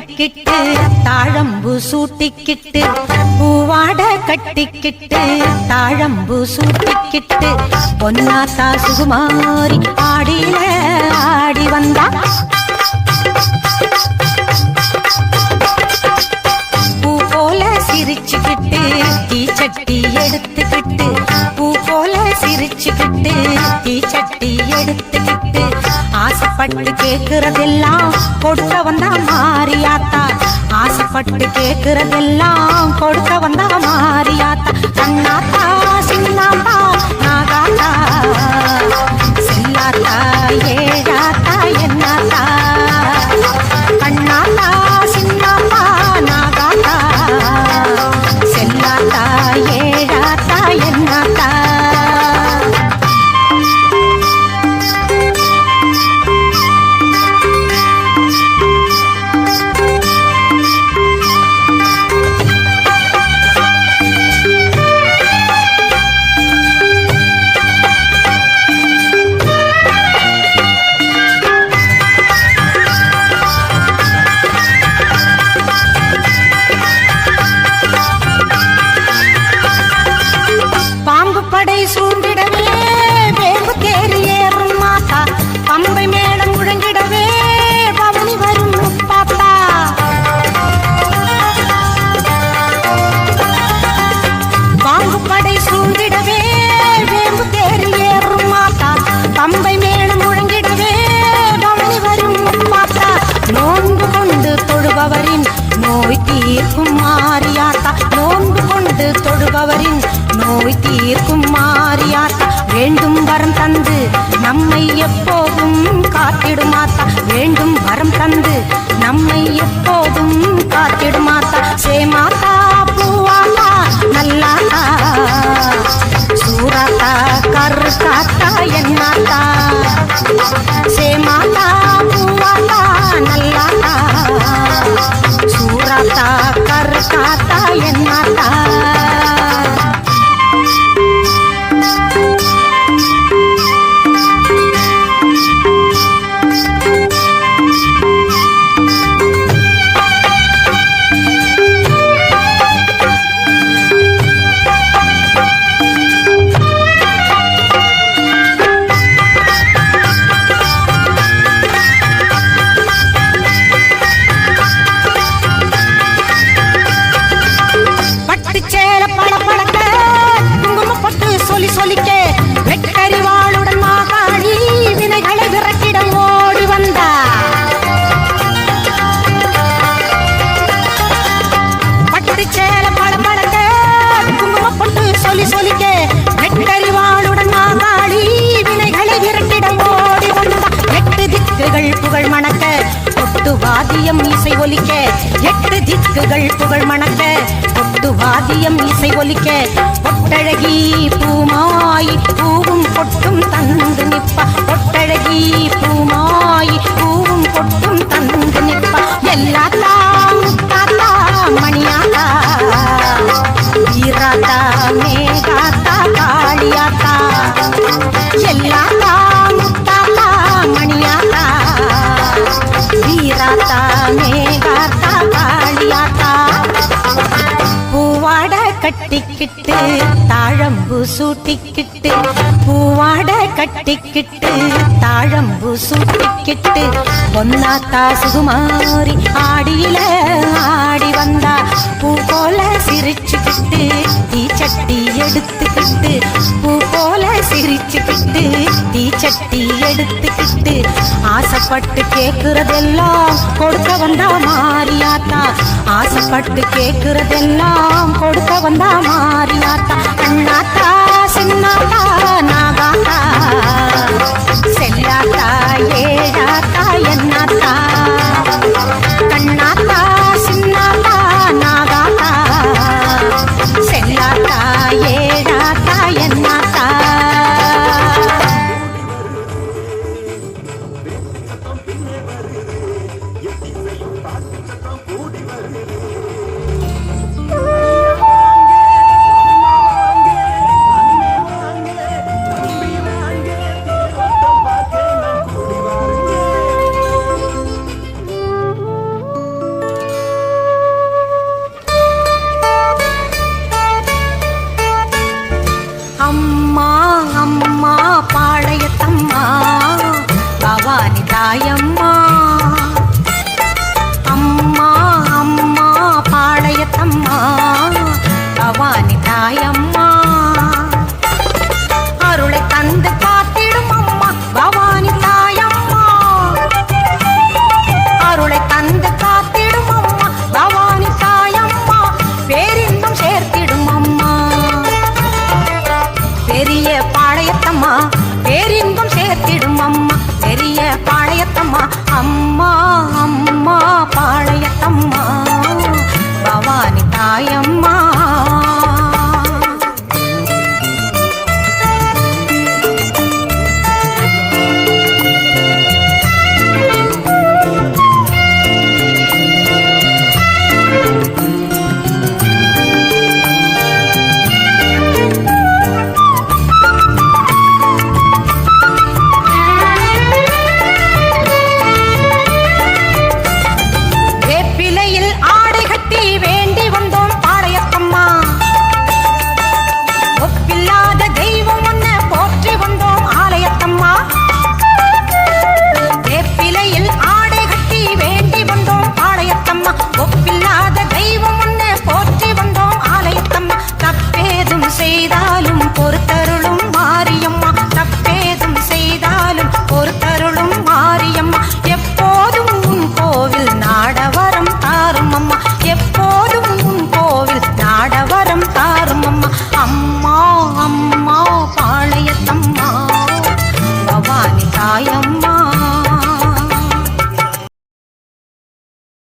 கட்டிக்கிட்டு தாழம்பு சூட்டிக்கிட்டு பூவாட கட்டிக்கிட்டு தாழம்பு சூட்டிக்கிட்டு பொன்னாத்தா சுகுமாரி ஆடியில ஆடி வந்தா. பூ போல சிரிச்சுக்கிட்டு தீச்சட்டி எடுத்துக்கிட்டு பூ போல சிரிச்சுக்கிட்டு தீச்சட்டி எடுத்துக்கிட்டு ஆசைப்பட்டு கேக்குறதெல்லாம் கொடுக்க வந்தா மாறியாத்தா ஆசைப்பட்டு கேக்குறதெல்லாம் கொடுக்க வந்தா மாறி சூராத்தா கருத்தாத்தா என்னாத்தா வாதியம் இசை ஒலிக்க. எட்டு திக்குகள் புகழ் மணக்க. கொட்டு வாதியம் இசை ஒலிக்க. பொட்டழகி பூமாய் பூவும் பொட்டும் தந்து நிப்பா பொட்டழகி பூமாய் பூவும் பொட்டும் தந்து நிப்பா எல்லாத்தா கட்டிக்கிட்டு தாழம்பு சூட்டிக்கிட்டு பூவாட கட்டிக்கிட்டு தாழம்பு சூட்டிக்கிட்டு பொன்னாத்தா சுகுமாரி ஆடியில ஆடி வந்தா பூ போல சிரிச்சுக்கிட்டு தீச்சட்டி எடுத்துக்கிட்டு பூ போல சிரிச்சுக்கிட்டு தீச்சட்டி எடுத்துக்கிட்டு ஆசைப்பட்டு கேட்கறதெல்லாம் கொடுக்க வந்தா மாறி மாறியாத்தா. ஆசைப்பட்டு கேட்கிறதெல்லாம் கொடுக்க வந்தா மாறியாத்தா. அண்ணாத்தா சின்னாத்தா நாகாத்தா. செல்லாத்தா ஏழாத்தா. அம்மா அம்மா பாளையத்தம்மா பவானி தாயம் அம்மா பேரின்பம் சேர்த்திடும் அம்மா.